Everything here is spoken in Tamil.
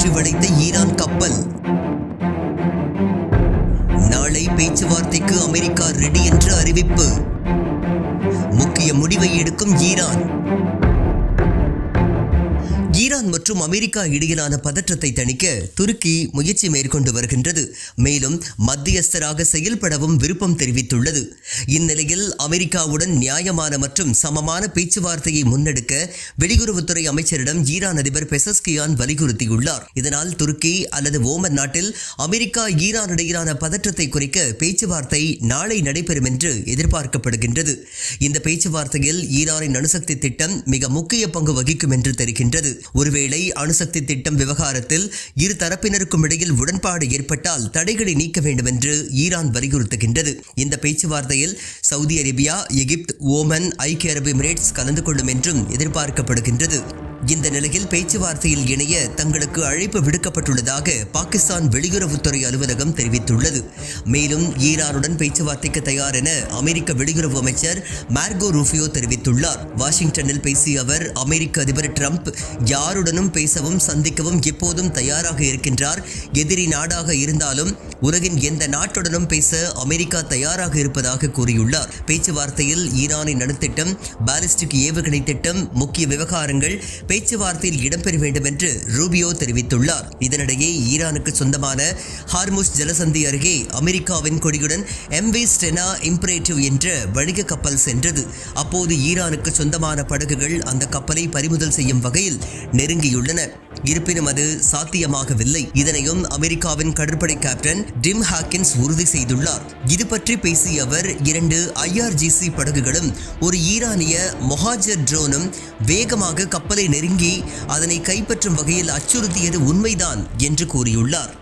சுற்றி வளைத்த ஈரான் கப்பல். நாளை பேச்சுவார்த்தைக்கு அமெரிக்கா ரெடி என்று அறிவிப்பு. முக்கிய முடிவை எடுக்கும் ஈரான். ஈரான் மற்றும் அமெரிக்கா இடையிலான பதற்றத்தை தணிக்க துருக்கி முயற்சி மேற்கொண்டு வருகின்றது. மேலும் மத்தியஸ்தராக செயல்படவும் விருப்பம் தெரிவித்துள்ளது. இந்நிலையில் அமெரிக்காவுடன் நியாயமான மற்றும் சமமான பேச்சுவார்த்தையை முன்னெடுக்க வெளியுறவுத்துறை அமைச்சரிடம் ஈரான் அதிபர் பெசஸ்கியான் வலியுறுத்தியுள்ளார். இதனால் துருக்கி அல்லது ஓமன் நாட்டில் அமெரிக்கா ஈரான் இடையிலான பதற்றத்தை குறைக்க பேச்சுவார்த்தை நாளை நடைபெறும் என்று எதிர்பார்க்கப்படுகின்றது. இந்த பேச்சுவார்த்தையில் ஈரானின் அணுசக்தி திட்டம் மிக முக்கிய பங்கு வகிக்கும் என்று தெரிகின்றது. ஒருவேளை அணுசக்தி திட்டம் விவகாரத்தில் இரு தரப்பினருக்கும் இடையில் உடன்பாடு ஏற்பட்டால் தடைகளை நீக்க வேண்டும் என்று ஈரான் வலியுறுத்துகின்றது. இந்த பேச்சுவார்த்தையில் சவுதி அரேபியா எகிப்து ஓமன் ஐக்கிய அரபு எமிரேட்ஸ் கலந்து கொள்ளும் என்றும் எதிர்பார்க்கப்படுகின்றது. இந்த நிலையில் பேச்சுவார்த்தையில் இணைய தங்களுக்கு அழைப்பு விடுக்கப்பட்டுள்ளதாக பாகிஸ்தான் வெளியுறவுத்துறை அலுவலகம் தெரிவித்துள்ளது. மேலும் ஈரானுடன் பேச்சுவார்த்தைக்கு தயார் என அமெரிக்க வெளியுறவு அமைச்சர் மார்கோ ரூஃபியோ தெரிவித்துள்ளார். வாஷிங்டனில் பேசிய அவர் அமெரிக்க அதிபர் ட்ரம்ப் யாருடனும் பேசவும் சந்திக்கவும் எப்போதும் தயாராக இருக்கின்றார். எதிரி நாடாக இருந்தாலும் உலகின் எந்த நாட்டுடனும் பேச அமெரிக்கா தயாராக இருப்பதாக கூறியுள்ளார். பேச்சுவார்த்தையில் ஈரானின் அணுத்திட்டம் பாலிஸ்டிக் ஏவுகணை திட்டம் முக்கிய விவகாரங்கள் பேச்சுவார்த்தையில் இடம்பெற வேண்டும் என்று ரூபியோ தெரிவித்துள்ளார். இதனிடையே ஈரானுக்கு சொந்தமான ஹார்முஸ் ஜலசந்தி அருகே அமெரிக்காவின் கொடியுடன் எம்வி ஸ்டெனா இம்பரேட்டிவ் என்ற வணிக கப்பல் சென்றது. அப்போது ஈரானுக்கு சொந்தமான படகுகள் அந்த கப்பலை பறிமுதல் செய்யும் வகையில் நெருங்கியுள்ளன. இருப்பினும் அது சாத்தியமாகவில்லை. இதனையும் அமெரிக்காவின் கடற்படை கேப்டன் டிம் ஹாக்கின்ஸ் உறுதி செய்துள்ளார். இது பற்றி பேசிய அவர் இரண்டு ஐஆர்ஜிசி படகுகளும் ஒரு ஈரானிய மொஹாஜர் ட்ரோனும் வேகமாக கப்பலை நெருங்கி அதனை கைப்பற்றும் வகையில் அச்சுறுத்தியது உண்மைதான் என்று கூறியுள்ளார்.